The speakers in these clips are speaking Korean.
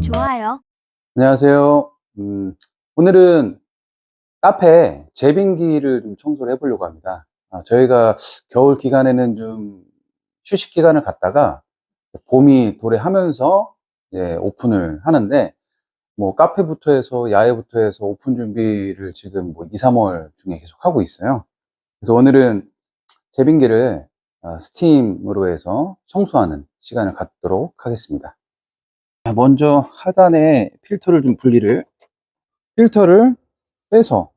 좋아요. 안녕하세요. 음, 오늘은 카페 제빙기를 좀 청소를 해보려고 합니다. 아, 저희가 겨울 기간에는 좀 휴식 기간을 갖다가 봄이 도래하면서 이제 오픈을 하는데 뭐 카페부터 해서 야외부터 해서 오픈 준비를 지금 뭐 2, 3월 중에 계속 하고 있어요. 그래서 오늘은 제빙기를 아, 스팀으로 해서 청소하는 시간을 갖도록 하겠습니다. 먼저 하단에 필터를 좀 분리를 필터를 빼서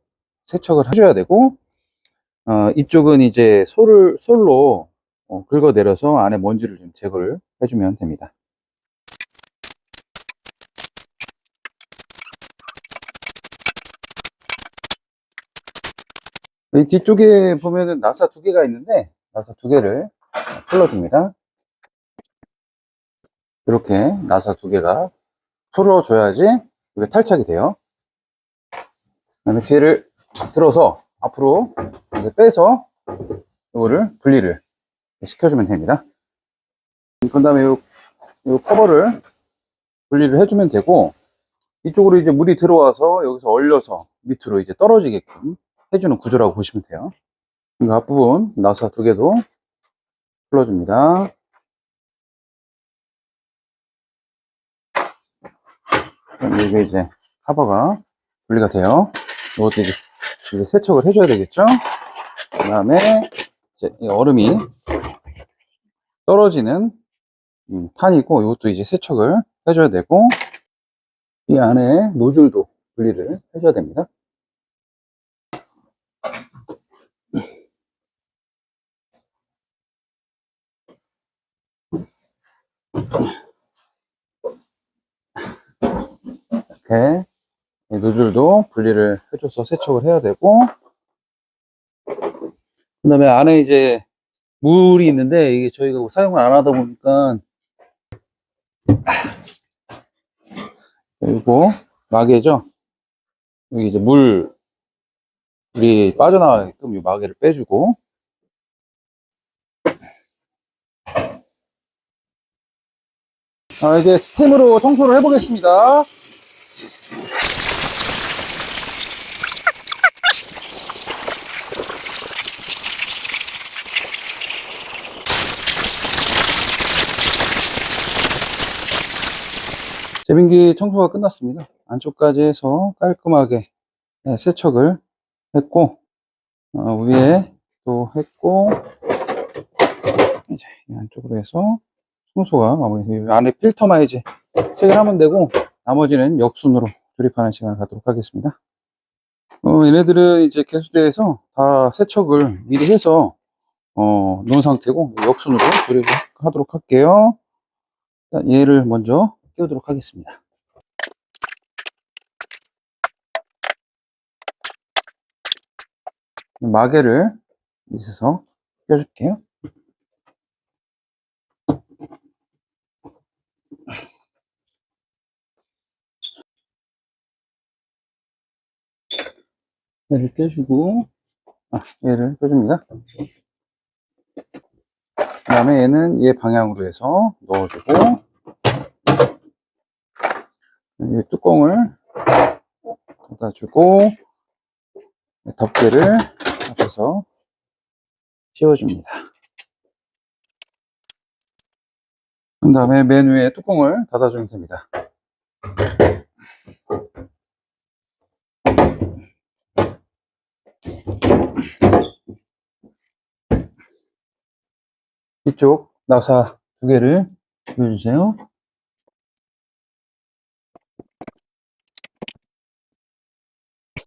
세척을 해줘야 되고 어, 이쪽은 이제 솔을 솔로 어, 긁어내려서 안에 먼지를 좀 제거를 해주면 됩니다. 이 뒤쪽에 보면은 나사 두 개가 있는데 나사 두 개를 풀어줍니다. 이렇게 나사 두 개가 풀어줘야지 이게 탈착이 돼요. 그다음에 뒤를 들어서 앞으로 이제 빼서 이거를 분리를 시켜주면 됩니다. 그 다음에 이, 이 커버를 분리를 해주면 되고 이쪽으로 이제 물이 들어와서 여기서 얼려서 밑으로 이제 떨어지게끔 해주는 구조라고 보시면 돼요. 이 앞부분 나사 두 개도 풀어줍니다. 이게 이제 커버가 분리가 돼요. 이것도 이제, 이제 세척을 해줘야 되겠죠? 그 다음에 이제 이 얼음이 떨어지는 음, 판이고 이것도 이제 세척을 해줘야 되고 이 안에 노즐도 분리를 해줘야 됩니다. 이렇게 이 노즐도 분리를 해줘서 세척을 해야 되고 그 다음에 안에 이제 물이 있는데 이게 저희가 사용을 안 하다 보니까 그리고 마개죠? 여기 이제 물 물이 빠져나가게끔 이 마개를 빼주고 아 이제 스팀으로 청소를 해보겠습니다 제빙기 청소가 끝났습니다. 안쪽까지 해서 깔끔하게 네, 세척을 했고 어, 위에 또 했고 이 안쪽으로 해서 청소가 마무리되고 안에 필터만 이제 체결하면 되고 나머지는 역순으로 조립하는 시간을 갖도록 하겠습니다. 어, 얘네들은 이제 개수대에서 다 세척을 미리 해서 어, 놓은 상태고 역순으로 조립하도록 할게요. 일단 얘를 먼저 끼우도록 하겠습니다. 마개를 밑에서 껴줄게요. 얘를 껴주고, 아, 얘를 껴줍니다. 그 다음에 얘는 얘 방향으로 해서 넣어주고, 이 뚜껑을 닫아주고 덮개를 앞에서 씌워줍니다. 그 다음에 맨 위에 뚜껑을 닫아주면 됩니다. 이쪽 나사 두 개를 보여주세요.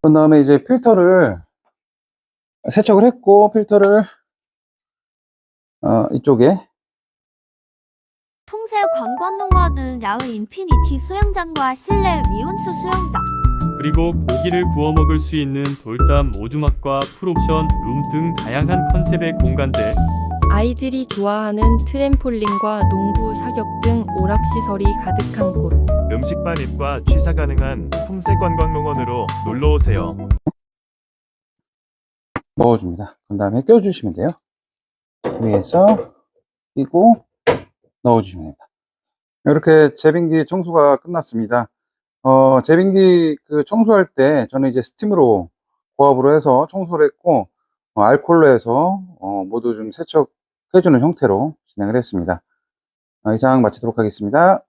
그 다음에 이제 필터를 세척을 했고 필터를 어, 이쪽에 풍새 관광농원은 야외 인피니티 수영장과 실내 미온수 수영장, 그리고 고기를 구워 먹을 수 있는 돌담 오두막과 풀옵션 룸 등 다양한 컨셉의 공간들 아이들이 좋아하는 트램폴린과 농구 사격 등 오락시설이 가득한 곳. 음식반 입과 취사 가능한 풍세관광농원으로 놀러 오세요. 넣어줍니다. 그 다음에 껴주시면 돼요. 위에서 끼고 넣어주시면 됩니다. 이렇게 제빙기 청소가 끝났습니다. 어, 제빙기 그 청소할 때 저는 이제 스팀으로 고압으로 해서 청소를 했고, 어, 알콜로 해서 어, 모두 좀 세척해주는 형태로 진행을 했습니다. 어, 이상 마치도록 하겠습니다.